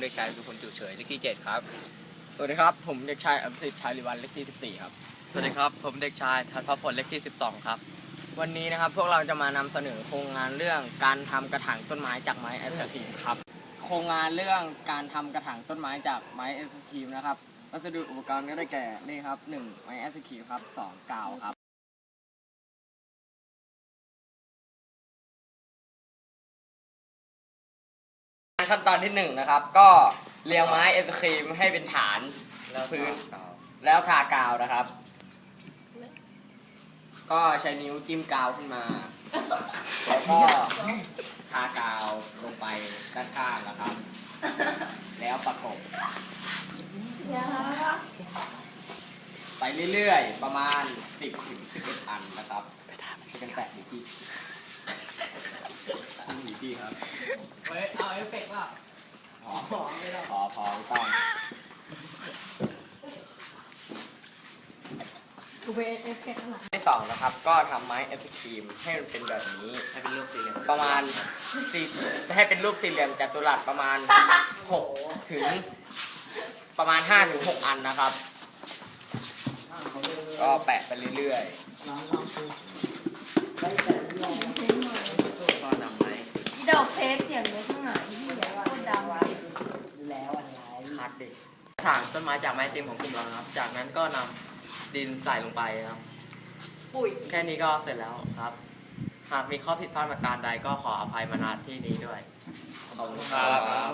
เด็กชายสุพลจุเฉยเลขที่เจ็ดครับ สวัสดีครับ ผมเด็กชายอภิสิทธิ์ชัยริวัลเลขที่ 14 ครับ สวัสดีครับ ผมเด็กชายทันพพลเลขที่ 12 ครับ วันนี้นะครับพวกเราจะมานำเสนอโครงงานเรื่องการทำกระถางต้นไม้จากไม้ไอศครีมครับ โครงงานเรื่องการทำกระถางต้นไม้จากไม้ไอศครีมนะครับวัสดุอุปกรณ์ก็ได้แก่นี่ครับหนึ่งไม้ไอศครีมครับสองกาวครับ ขั้นตอนที่หนึ่งนะครับ ก็เรียงไม้ไอศครีมให้เป็นฐานแล้วพื้นแล้วทากาวนะครับ ก็ใช้นิ้วจิ้มกาวขึ้นมาแล้วก็ทากาวลงไปด้านข้างนะครับ แล้วประกบไปเรื่อยๆ ประมาณ 10ถึง11อันนะครับช่วยกันแตะดี ที่ดีที่ครับเฮ้ยเอาเอฟเฟกต์ป่ะพอพอพอพอไม่ต้องกูไปเอฟเฟกต์ข้างหลังที่สองนะครับ ก็ทำไม้ไอศครีมให้มันเป็นแบบนี้ ให้เป็นรูปสี่เหลี่ยมประมาณสี่ให้เป็นรูปสี่เหลี่ยมจัตุรัสประมาณ6ถึงประมาณ5ถึง6อันนะครับ ก็แปะไปเรื่อยก็นำไม้ อีดอกเทสเสียงในข้างหลังที่เหลือโคตรดังเลย ๆคัดดิถางต้นไม้จากไม้เต็มของกลุ่มเรานะครับ จากนั้นก็นำดินใส่ลงไปครับปุ๋ยแค่นี้ก็เสร็จแล้วครับ หากมีข้อผิดพลาดประการใดก็ขออภัยมาณที่นี้ด้วยขอบคุณครับ